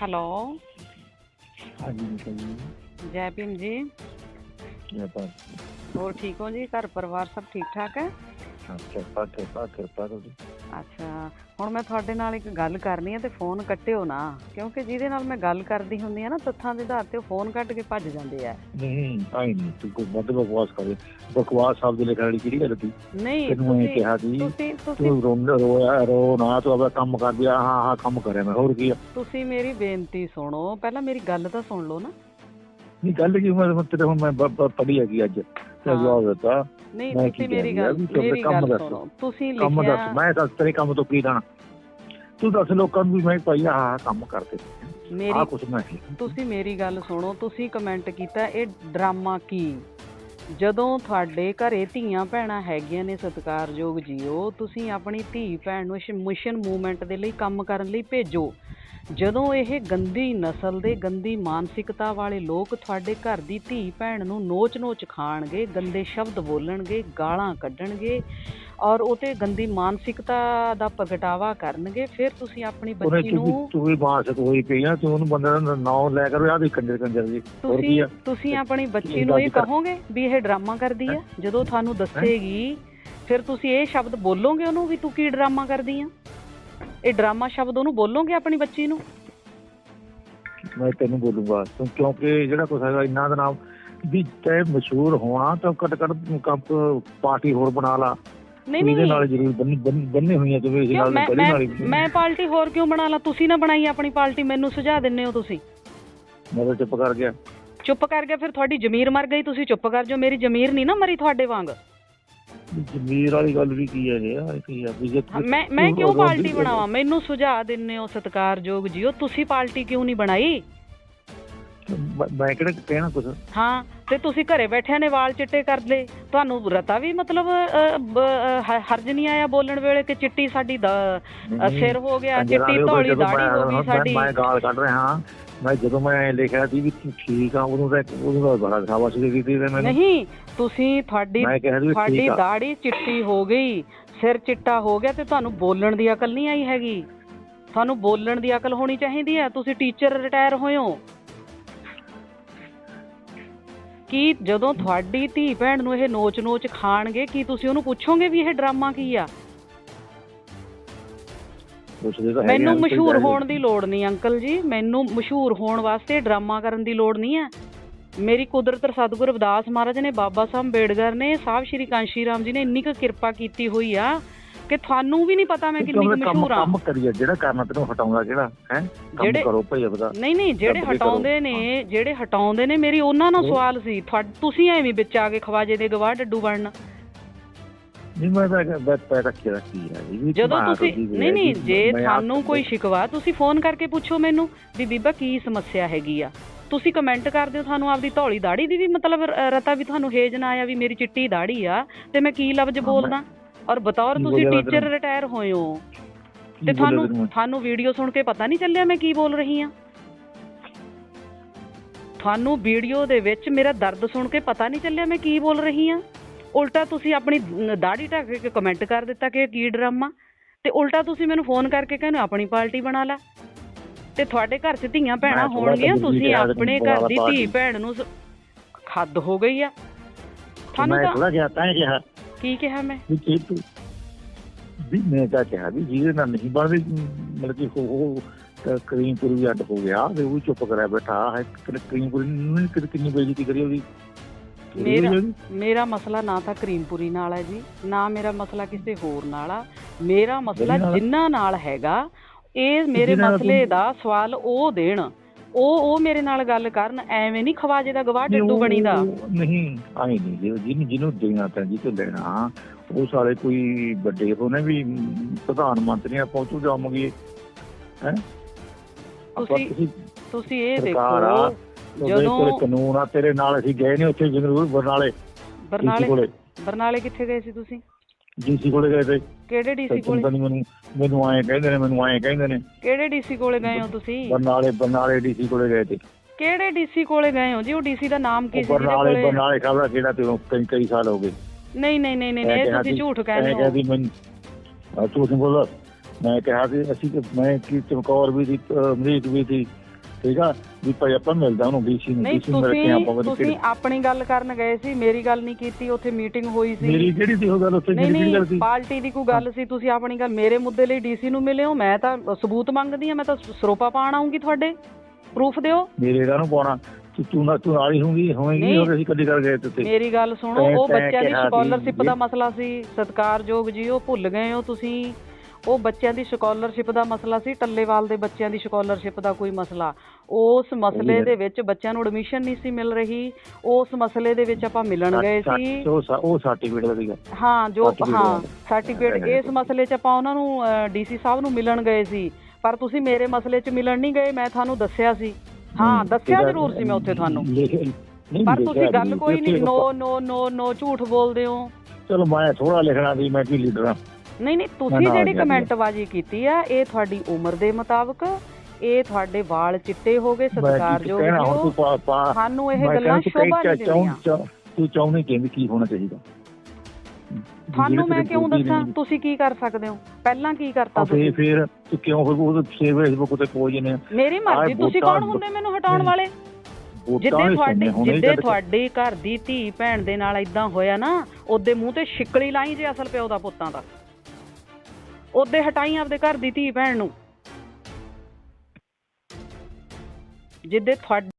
Hello ਹਾਂਜੀ ਨਿਕਲ ਜੀ ਜੈ ਭੀਮ ਜੀ ਇਹ ਤਾਂ ਹੋਰ ਠੀਕ ਹੋ ਜੀ ਘਰ ਪਰਿਵਾਰ ਸਭ ਠੀਕ ਠਾਕ ਹੈ ਕਿਰਪਾ ਕਿਰਪਾ ਕਿਰਪਾ ਤੁਹਾਡੀ ਅੱਛਾ ਹੁਣ ਮੈਂ ਤੁਹਾਡੇ ਨਾਲ ਇੱਕ ਗੱਲ ਕਰਨੀ ਹੈ ਤੇ ਫੋਨ ਕੱਟਿਓ ਨਾ ਕਿਉਂਕਿ ਜਿਹਦੇ ਨਾਲ ਮੈਂ ਗੱਲ ਕਰਦੀ ਹੁੰਦੀ ਆ ਨਾ ਤੱਥਾਂ ਦੇ ਆਧਾਰ ਤੇ ਉਹ ਫੋਨ ਕੱਟ ਕੇ ਭੱਜ ਜਾਂਦੇ ਆ। ਨਹੀਂ ਆਈ ਨਹੀਂ ਤੂੰ ਕੋਈ ਵੱਧ ਬਕਵਾਸ ਕਰੇ। ਬਕਵਾਸ ਸ਼ਬਦ ਲਿਖਣ ਵਾਲੀ ਕਿਹੜੀ ਗੱਲ ਸੀ? ਨਹੀਂ ਤੈਨੂੰ ਇਹ ਤੁਸੀਂ ਕਿਹਾ ਸੀ ਤੁਸੀਂ ਤੁਸੀਂ ਤੂੰ ਰੋਣ ਰੋਇਆ ਰੋ ਨਾ ਤੂੰ ਆਪਣਾ ਕੰਮ ਕਰ ਦਿਆ ਹਾਂ ਹਾਂ ਕੰਮ ਕਰਿਆ ਮੈਂ ਹੋਰ ਕੀ ਆ? ਤੁਸੀਂ ਮੇਰੀ ਬੇਨਤੀ ਸੁਣੋ ਪਹਿਲਾਂ ਮੇਰੀ ਗੱਲ ਤਾਂ ਸੁਣ ਲਓ ਨਾ। ਨਹੀਂ ਗੱਲ ਕੀ ਮੈਂ ਤੇਰੇ ਹੁਣ ਮੈਂ ਪੜ੍ਹੀ ਹੈਗੀ ਅੱਜ। ਤੇ। ਜਵਾਬ ਦਿੱਤਾ। ਨਹੀਂ ਤੁਸੀਂ ਮੇਰੀ ਗੱਲ ਮੇਰੀ ਗੱਲ। ਸੁਣੋ। ਤੁਸੀਂ ਕੰਮ ਦੱਸ। ਲਿਖਿਆ ਮੈਂ ਦੱਸ ਤੇਰੇ ਕੰਮ ਤੋਂ ਕੀ ਲੈਣਾ ਤੂੰ ਦੱਸ ਲੋਕਾਂ ਨੂੰ ਵੀ ਮੈਂ ਭਾਈ ਆਹ ਕੰਮ ਕਰਦੇ ਮੇਰੀ ਤੁਸੀਂ ਮੇਰੀ ਗੱਲ ਸੁਣੋ। ਤੁਸੀਂ ਕਮੈਂਟ ਕੀਤਾ ਇਹ ਡਰਾਮਾ ਕੀ? ਜਦੋਂ ਤੁਹਾਡੇ ਘਰੇ ਧੀਆਂ ਭੈਣਾਂ ਹੈਗੀਆਂ ਨੇ ਸਤਿਕਾਰਯੋਗ ਜੀਓ ਤੁਸੀਂ ਆਪਣੀ ਧੀ ਭੈਣ ਨੂੰ ਮਿਸ਼ਨ ਮੂਵਮੈਂਟ ਦੇ ਲਈ ਕੰਮ ਕਰਨ ਲਈ ਭੇਜੋ। ਜਦੋਂ ਇਹ ਗੰਦੀ ਨਸਲ ਦੇ ਗੰਦੀ ਮਾਨਸਿਕਤਾ ਵਾਲੇ ਲੋਕ ਤੁਹਾਡੇ ਘਰ ਦੀ ਧੀ ਭੈਣ ਨੂੰ ਨੋਚ-ਨੋਚ ਖਾਣਗੇ ਗੰਦੇ ਸ਼ਬਦ ਬੋਲਣਗੇ ਗਾਲਾਂ ਕੱਢਣਗੇ ਔਰ ਉਹ ਤੇ ਗੰਦੀ ਮਾਨਸਿਕਤਾ ਦਾ ਪ੍ਰਗਟਾਵਾ ਕਰਨਗੇ ਫਿਰ ਤੁਸੀਂ ਆਪਣੀ ਬੱਚੀ ਨੂੰ ਤੂੰ ਵੀ ਮਾਨਸਿਕ ਹੋਈ ਪਈ ਆ ਤੂੰ ਉਹਨੂੰ ਬੰਦੇ ਦਾ ਨਾਂ ਲੈ ਕਰ ਆ ਦੇ ਕੰਜਰ ਕੰਜਰ ਜੀ ਤੁਸੀਂ ਤੁਸੀਂ ਆਪਣੀ ਬੱਚੀ ਨੂੰ ਇਹ ਕਹੋਗੇ ਵੀ ਇਹ ਡਰਾਮਾ ਕਰਦੀ ਆ? ਜਦੋਂ ਤੁਹਾਨੂੰ ਦੱਸੇਗੀ ਫਿਰ ਤੁਸੀਂ ਇਹ ਸ਼ਬਦ ਬੋਲੋਗੇ ਉਹਨੂੰ ਵੀ ਤੂੰ ਕੀ ਡਰਾਮਾ ਕਰਦੀ ਆ? ਇਹ ਡਰਾਮਾ ਸ਼ਬਦ ਉਹਨੂੰ ਬੋਲੋਗੇ ਆਪਣੀ ਬੱਚੀ ਨੂੰ? ਮੈਂ ਤੈਨੂੰ ਬੋਲੂੰਗਾ ਤੂੰ ਕਿਉਂਕਿ ਜਿਹੜਾ ਕੁਛ ਹੈਗਾ ਇੰਨਾ ਦਾ ਨਾਮ ਵੀ ਤੈ ਮਸ਼ਹੂਰ ਹੋਣਾ ਤਾਂ ਘੱਟ ਘੱਟ ਕੱਪ ਪਾਰਟੀ ਹੋਰ ਬਣਾ ਲਾ। ਨਹੀਂ ਇਹਦੇ ਨਹੀਂ। ਨਾਲ ਜ਼ਰੂਰ ਬੰਨੀ ਹੋਈਆਂ ਤੇ ਇਸ ਨਾਲ ਬੜੀ ਨਾਲ ਮੈਂ ਪਾਰਟੀ ਹੋਰ ਕਿਉਂ ਬਣਾ ਲਾ? ਤੁਸੀਂ ਨਾ ਬਣਾਈ ਆਪਣੀ ਪਾਰਟੀ ਮੈਨੂੰ ਸੁਝਾ ਦਿੰਨੇ ਹੋ ਤੁਸੀਂ। ਮੈਂ ਤਾਂ ਚੁੱਪ ਕਰ ਗਿਆ। ਚੁੱਪ ਕਰ ਗਿਆ ਫਿਰ ਤੁਹਾਡੀ ਜ਼ਮੀਰ ਮਰ ਗਈ ਤੁਸੀਂ ਚੁੱਪ ਕਰ ਜਾਓ। ਮੇਰੀ ਜ਼ਮੀਰ ਨਹੀਂ ਨਾ ਮਰੀ ਤੁਹਾਡੇ ਵਾਂਗ। ਜ਼ਮੀਰ ਵਾਲੀ ਗੱਲ ਵੀ ਕੀ ਹੈ ਇਹ ਇਹ ਕੀ ਆ ਵੀ ਜੇ ਹਾਂ, ਮੈਂ ਮੈਂ ਕਿਉਂ ਪਾਰਟੀ ਬਣਾਵਾਂ? ਮੈਨੂੰ ਸੁਝਾ ਦਿੰਨੇ ਹੋ ਸਤਿਕਾਰਯੋਗ ਜੀਓ। ਤੁਸੀਂ ਪਾਰਟੀ ਕਿਉਂ ਨਹੀਂ ਬਣਾਈ? ਮੈਂ ਮੈਂ ਕਿਹੜਾ ਕਹਿਣਾ ਕੁਛ? ਹਾਂ ਤੇ ਤੁਸੀਂ ਘਰੇ ਬੈਠਿਆਂ ਨੇ ਵਾਲ ਚਿੱਟੇ ਕਰ ਲਏ। ਤੁਹਾਨੂੰ ਰਤਾ ਵੀ ਮਤਲਬ ਹਰਜ ਨਹੀਂ ਆਇਆ ਬੋਲਣ ਵੇਲੇ ਕਿ ਚਿੱਟੀ ਸਾਡੀ ਦ- ਸਿਰ ਹੋ ਗਿਆ ਚਿੱਟੀ ਦੇ ਧੌਲੀ ਦਾੜੀ ਮੈਂ- ਹੋ ਗਈ ਮੈਂ- ਸਾਡੀ। ਮੈਂ ਗਾਲ ਕੱਢ ਰਿਹਾ ਹਾਂ। ਮੈਂ ਜਦੋਂ ਮੈਂ ਲਿਖਿਆ ਸੀ ਵੀ ਠੀਕ ਆ ਉਦੋਂ ਤਾਂ ਉਦੋਂ ਦਾ ਬੜਾ ਖਾਵਾ ਸੀ ਕੀਤੀ ਤੇ ਮੈਨੂੰ ਨਹੀਂ ਤੁਸੀਂ ਤੁਹਾਡੀ ਮੈਂ ਤੁਹਾਡੀ ਦਾੜੀ ਚਿੱਟੀ ਹੋ ਗਈ ਸਿਰ ਚਿੱਟਾ ਹੋ ਗਿਆ ਤੇ ਤੁਹਾਨੂੰ ਬੋਲਣ ਦੀ ਅਕਲ ਨਹੀਂ ਆਈ ਹੈਗੀ। ਤੁਹਾਨੂੰ ਬੋਲਣ ਦੀ ਅਕਲ ਹੋਣੀ ਚਾਹੀਦੀ ਹੈ। ਤੁਸੀਂ ਟੀਚਰ ਰਿਟਾਇਰ ਹੋਏ ਹੋ। ਕੀ ਜਦੋਂ ਤੁਹਾਡੀ ਧੀ ਭੈਣ ਨੂੰ ਇਹ ਨੋਚ-ਨੋਚ ਖਾਣਗੇ ਕੀ ਤੁਸੀਂ ਉਹਨੂੰ ਪੁੱਛੋਗੇ ਵੀ ਇਹ ਡਰਾਮਾ ਕੀ ਆ? ਮੈਨੂੰ ਮਸ਼ਹੂਰ ਹੋਣ ਦੀ ਲੋੜ ਨਹੀਂ ਅੰਕਲ ਜੀ। ਮੈਨੂੰ ਮਸ਼ਹੂਰ ਹੋਣ ਵਾਸਤੇ ਡਰਾਮਾ ਕਰਨ ਦੀ ਲੋੜ ਨਹੀਂ ਹੈ। ਮੇਰੀ ਕੁਦਰਤ ਸਤਿਗੁਰ ਰਵਿਦਾਸ ਮਹਾਰਾਜ ਨੇ ਬਾਬਾ ਸਾਹਿਬ ਅੰਬੇਡਕਰ ਨੇ ਸਾਹਿਬ ਸ਼੍ਰੀ ਕਾਂਸ਼ੀ ਰਾਮ ਜੀ ਨੇ ਇੰਨੀ ਕੁ ਕਿਰਪਾ ਕੀਤੀ ਹੋਈ ਆ ਕਿ ਤੁਹਾਨੂੰ ਵੀ ਨਹੀਂ ਪਤਾ ਮੈਂ ਕਿੰਨੀ ਮਸ਼ਹੂਰ ਆ ਕੰਮ ਕਰੀਏ ਜਿਹੜਾ ਕਰਨਾ ਤੈਨੂੰ ਹਟਾਉਂਦਾ ਕਿਹੜਾ ਹੈ? ਕੰਮ ਕਰੋ ਭਾਈ ਆਪਦਾ। ਨਹੀਂ ਨਹੀਂ ਜਿਹੜੇ ਹਟਾਉਂਦੇ ਨੇ ਜਿਹੜੇ ਹਟਾਉਂਦੇ ਨੇ ਮੇਰੀ ਉਹਨਾਂ ਨਾਲ ਸਵਾਲ ਸੀ। ਤੁਸੀਂ ਐਵੇਂ ਵਿੱਚ ਆ ਕੇ ਖਵਾਜੇ ਦੇ ਗਵਾਹ ਡੱਡੂ ਬਣਨ। ਨਹੀਂ ਮੈਂ ਤਾਂ ਬੈਠ ਪੈ ਰੱਖੀ ਰੱਖੀ ਹੈ ਜਦੋਂ ਤੁਸੀਂ ਨਹੀਂ ਨਹੀਂ ਜੀ, ਤੁਹਾਨੂੰ ਕੋਈ ਸ਼ਿਕਵਾ ਤੁਸੀਂ ਫੋਨ ਕਰਕੇ ਪੁੱਛੋ ਮੈਨੂੰ ਵੀ ਬੀਬਾ ਕੀ ਸਮੱਸਿਆ ਹੈਗੀ ਆ। ਤੁਸੀਂ ਕਮੈਂਟ ਕਰਦੇ ਹੋ ਤੁਹਾਨੂੰ ਆਪਦੀ ਧੌਲੀ ਦਾੜੀ ਦੀ ਵੀ ਮਤਲਬ ਰਤਾ ਵੀ ਤੁਹਾਨੂੰ ਹੇਜ ਨਾ ਆਇਆ ਵੀ ਮੇਰੀ ਚਿੱਟੀ ਦਾੜੀ ਆ ਤੇ ਮੈਂ ਕੀ ਲਫ਼ਜ਼ ਬੋਲਦਾ? ਔਰ ਬਤੌਰ ਤੁਸੀਂ ਟੀਚਰ? ਰਿਟਾਇਰ ਹੋਏ ਹੋ। ਤੇ ਤੁਹਾਨੂੰ? ਤੁਹਾਨੂੰ ਵੀਡੀਓ ਸੁਣ ਕੇ ਪਤਾ ਨਹੀਂ ਚੱਲਿਆ ਮੈਂ ਕੀ ਬੋਲ ਰਹੀ ਆ ਤੁਹਾਨੂੰ ਵੀਡੀਓ ਦੇ ਵਿੱਚ ਮੇਰਾ ਦਰਦ ਸੁਣ ਕੇ ਪਤਾ ਨਹੀਂ ਚੱਲਿਆ ਮੈਂ ਕੀ ਬੋਲ ਰਹੀ ਆ ਉਲਟਾ ਤੁਸੀਂ ਆਪਣੀ ਦਾੜੀ ਢੱਕ ਕੇ ਕਮੈਂਟ ਕਰ ਦਿੱਤਾ ਕਿ ਇਹ ਕੀ ਡਰਾਮਾ ਤੇ ਉਲਟਾ ਤੁਸੀਂ ਮੈਨੂੰ ਫੋਨ ਕਰਕੇ ਕਹਿੰਦੇ ਆਪਣੀ ਪਾਰਟੀ ਬਣਾ ਲੈ। ਤੇ ਤੁਹਾਡੇ ਘਰ 'ਚ ਧੀਆਂ ਭੈਣਾਂ ਹੋਣਗੀਆਂ ਤੁਸੀਂ ਆਪਣੇ ਘਰ ਦੀ ਧੀ ਭੈਣ ਨੂੰ ਹੱਦ ਹੋ ਗਈ ਆ। ਤੁਹਾਨੂੰ ਮੈਂ ਤਾਂ ਥੋੜਾ ਜਿਹਾ ਤਾਂ ਹੀ ਕਿਹਾ। ਕੀ ਕਿਹਾ ਮੈਂ? ਵੀ ਇਹ ਤੂੰ ਵੀ ਮੈਂ ਤਾਂ ਕਿਹਾ ਵੀ ਜਿਹਦੇ ਨਾਲ ਨਹੀਂ ਬਣਦੀ ਮਤਲਬ ਕਿ ਉਹ ਕਰੀਮਪੁਰ ਵੀ ਅੱਡ ਹੋ ਗਿਆ ਤੇ ਉਹ ਚੁੱਪ ਕਰਿਆ ਬੈਠਾ। ਹੈ ਕਰੀਮਪੁਰ ਨੇ ਕਿੰਨੀ ਬੇਇੱਜ਼ਤੀ ਕਰੀ ਉਹਦੀ? ਮੇਰਾ ਮੇਰਾ ਮਸਲਾ ਨਾ ਤਾਂ ਕਰੀਮਪੁਰੀ ਨਾਲ ਹੈ ਜੀ ਨਾ ਮੇਰਾ ਮਸਲਾ ਕਿਸੇ ਹੋਰ ਨਾਲ ਆ। ਮੇਰਾ ਮਸਲਾ ਜਿੰਨਾ ਨਾਲ ਹੈਗਾ ਇਹ ਮੇਰੇ ਮਸਲੇ ਦਾ ਸਵਾਲ ਉਹ ਦੇਣ। ਉਹ ਉਹ ਮੇਰੇ ਨਾਲ ਗੱਲ ਕਰਨ ਐਵੇਂ ਨਹੀਂ ਖਵਾਜੇ ਦਾ ਗਵਾਹ ਡੱਡੂ ਬਣੀਦਾ। ਨਹੀਂ ਆਈ ਨਹੀਂ ਜਿਹਨੂੰ- ਜਿਹਨੂੰ ਜਿਹਨੂੰ ਦੇਣਾ ਤਾਂ ਜੀ ਤੋਂ ਲੈਣਾ। ਉਹ ਸਾਰੇ ਕੋਈ ਵੱਡੇ ਹੋਣੇ ਵੀ ਪ੍ਰਧਾਨ ਮੰਤਰੀਆਂ ਪਹੁੰਚੂ ਜਾਵਾਂਗੇ। ਹੈ? ਤੁਸੀਂ- ਤੁਸੀਂ ਇਹ ਆ, ਦੇਖੋ ਜਦੋਂ ਕੋਲੇ ਕਾਨੂੰਨ ਆ ਤੇਰੇ ਨਾਲ ਅਸੀਂ ਗਏ ਨੇ ਉੱਥੇ ਜੰਗਲੂਰ ਬਰਨਾਲੇ। ਬਰਨਾਲੇ ਬਰਨਾਲੇ ਕਿੱਥੇ ਗਏ ਸੀ ਤੁਸੀਂ? ਡੀਸੀ ਕੋਲੇ ਗਏ ਤੇ। ਕਿਹੜੇ ਡੀਸੀ ਕੋਲੇ? ਨਹੀਂ ਮੈਨੂੰ ਮੈਨੂੰ ਆਏ ਕਹਿੰਦੇ ਨੇ ਮੈਨੂੰ ਆਏ ਕਹਿੰਦੇ ਨੇ। ਕਿਹੜੇ ਡੀਸੀ ਕੋਲੇ ਗਏ ਹੋ ਤੁਸੀਂ? ਬਰਨਾਲੇ ਬਰਨਾਲੇ ਡੀਸੀ ਕੋਲੇ ਗਏ ਤੇ। ਕਿਹੜੇ ਡੀਸੀ ਕੋਲੇ ਗਏ ਹੋ ਜੀ? ਉਹ ਡੀਸੀ ਦਾ ਨਾਮ ਕੀ ਸੀ ਬਰਨਾਲੇ ਬਰਨਾਲੇ ਖਬਰ ਕਿਹੜਾ ਤੇ ਕਈ ਕਈ ਸਾਲ ਹੋ ਗਏ। ਨਹੀਂ ਨਹੀਂ ਨਹੀਂ ਨਹੀਂ ਇਹ ਤੁਸੀਂ ਝੂਠ ਕਹਿੰਦੇ ਕਿਹਾ ਹੋ। ਸੀ ਮੈਂ ਝੂਠ ਨਹੀਂ ਬੋਲਦਾ। ਮੈਂ ਕਿਹਾ ਸੀ ਅਸੀਂ ਮੈਂ ਕੀ ਚਮਕੌਰ ਵੀ ਸੀ ਅਮਰੀਕ ਵੀ ਸੀ ਠੀਕ ਆ? ਵੀ ਭਾਈ ਆਪਾਂ ਮਿਲਦਾ ਉਹਨੂੰ ਡੀਸੀ ਨੂੰ ਨਹੀਂ ਡੀਸੀ ਨੂੰ ਮਿਲ ਕੇ ਆਪਾਂ ਤੁਸੀਂ ਤੁਸੀਂ ਆਪਣੀ ਗੱਲ ਕਰਨ ਗਏ ਸੀ ਮੇਰੀ ਗੱਲ ਨਹੀਂ ਕੀਤੀ ਉੱਥੇ ਮੀਟਿੰਗ ਹੋਈ ਸੀ। ਮੇਰੀ ਜਿਹੜੀ ਸੀ ਉਹ ਗੱਲ ਉੱਥੇ ਨਹੀਂ ਜਿਹੜੀ ਗੱਲ ਨਹੀਂ ਸੀ? ਪਾਰਟੀ ਦੀ ਕੋਈ ਗੱਲ ਸੀ ਤੁਸੀਂ ਆਪਣੀ ਗੱਲ ਮੇਰੇ ਮੁੱਦੇ ਲਈ ਡੀਸੀ ਨੂੰ ਮਿਲੇ ਹੋ ਮੈਂ ਤਾਂ ਸਬੂਤ ਮੰਗਦੀ ਆ ਮੈਂ ਤਾਂ ਸਰੋਪਾ ਪਾਣ ਆਉਂਗੀ ਤੁਹਾਡੇ ਪ੍ਰੂਫ ਦਿਓ। ਮੇਰੇ ਨੂੰ ਪਾਉਣਾ। ਤੂੰ ਤੂੰ ਨਾ ਤੂੰ ਨਾਲ ਹੀ ਹੋਊਗੀ ਹੋਵੇਗੀ। ਹੋਰ ਅਸੀਂ ਕਦੀ ਕਰ ਗਏ ਤੇ ਉੱਥੇ। ਮੇਰੀ ਗੱਲ ਸੁਣੋ ਉਹ ਬੱਚਿਆਂ ਦੀ ਸਕਾਲਰਸ਼ਿਪ ਦਾ ਮਸਲਾ ਸੀ ਸਤਿਕਾਰਯੋਗ ਜੀ ਉਹ ਭੁੱਲ ਗਏ ਹੋ ਤੁਸੀਂ। ਉਹ ਬੱਚਿਆਂ ਦੀ ਸਕਾਲਰਸ਼ਿਪ ਦਾ ਮਸਲਾ ਸੀ ਟੱਲੇਵਾਲ ਦੇ ਬੱਚਿਆਂ ਦੀ ਸਕਾਲਰਸ਼ਿਪ ਦਾ ਕੋਈ ਮਸਲਾ। ਉਸ ਮਸਲੇ ਹੈ। ਦੇ ਵਿੱਚ ਬੱਚਿਆਂ ਨੂੰ ਐਡਮਿਸ਼ਨ ਨਹੀਂ ਸੀ ਮਿਲ ਰਹੀ ਉਸ ਮਸਲੇ ਦੇ ਵਿੱਚ ਆਪਾਂ ਮਿਲਣ ਗਏ ਸਾ- ਉਹ ਸਰਟੀਫਿਕੇਟ ਦਾ ਸੀਗਾ। ਹਾਂ ਜੋ ਹਾਂ। ਸਰਟੀਫਿਕੇਟ ਇਸ ਮਸਲੇ 'ਚ ਆਪਾਂ ਉਹਨਾਂ ਨੂੰ ਡੀਸੀ ਸਾਹਿਬ ਨੂੰ ਮਿਲਣ ਗਏ ਸੀ। ਪਰ ਤੁਸੀਂ ਮੇਰੇ ਮਸਲੇ 'ਚ ਮਿਲਣ ਨਹੀਂ ਗਏ ਮੈਂ ਤੁਹਾਨੂੰ ਦੱਸਿਆ ਸੀ। ਹਾਂ ਦੱਸਿਆ ਜ਼ਰੂਰ ਸੀ ਮੈਂ ਉੱਥੇ ਤੁਹਾਨੂੰ। ਪਰ ਤੁਸੀਂ ਗੱਲ ਕੋਈ ਨਹੀਂ ਨੋ ਨੋ ਨੋ ਨੋ ਝੂਠ ਬੋਲਦੇ ਹੋ। ਚਲੋ ਮੈਂ ਥੋੜਾ ਲਿਖਣਾ ਸੀ ਮੈਂ ਕੀ ਲੀਡਰ ਆ ਨਹੀਂ ਨਹੀਂ ਤੁਸੀਂ ਜਿਹੜੀ। ਕਮੈਂਟਬਾਜ਼ੀ ਕੀਤੀ ਆ ਇਹ ਤੁਹਾਡੀ ਉਮਰ ਦੇ ਮੁਤਾਬਕ ਇਹ ਤੁਹਾਡੇ ਵਾਲ ਚਿੱਟੇ ਹੋ ਗਏ ਕੀ ਸਤਿਕਾਰਯੋਗ ਪਾ ਸਾਨੂੰ ਇਹ ਗੱਲਾਂ ਸ਼ੋਭਾ ਨਹੀਂ ਦਿੰਦੀਆਂ ਤੂੰ ਚਾਹੁੰਦੀ ਕਿਵੇਂ ਕੀ ਹੋਣਾ ਚਾਹੀਦਾ। ਤੁਹਾਨੂੰ ਮੈਂ ਕਿਉਂ ਦੱਸਾਂ। ਤੁਸੀਂ ਕੀ ਕਰ ਸਕਦੇ ਹੋ? ਪਹਿਲਾਂ ਕੀ ਕਰਤਾ ਤੁਸੀਂ? ਫਿਰ ਤੂੰ ਕਿਉਂ ਫਿਰ ਉਹ ਫੇਸਬੁੱਕ ਤੇ ਪੋਜ ਨੇ? ਮੇਰੀ ਮਰਜ਼ੀ ਤੁਸੀਂ ਕੌਣ ਹੁੰਦੇ ਮੈਨੂੰ ਹਟਾਉਣ ਵਾਲੇ? ਜਿੱਦੇ ਹੀ ਤੁਹਾਡੀ ਜਿੱਦੇ ਤੁਹਾਡੀ ਘਰ ਦੀ ਧੀ ਭੈਣ ਦੇ ਨਾਲ ਇਦਾਂ ਹੋਇਆ ਨਾ ਉਹਦੇ ਮੂੰਹ ਤੇ ਛਿੱਕਲੀ ਲਾਈ ਜੇ ਅਸਲ ਪਿਓ ਦਾ ਪੁੱਤਾਂ ਦਾ। ਉਹਦੇ ਹਟਾਈ ਆਪਦੇ ਘਰ ਦੀ ਧੀ ਭੈਣ ਨੂੰ। ਜਿੱਦੇ ਤੁਹਾਡੇ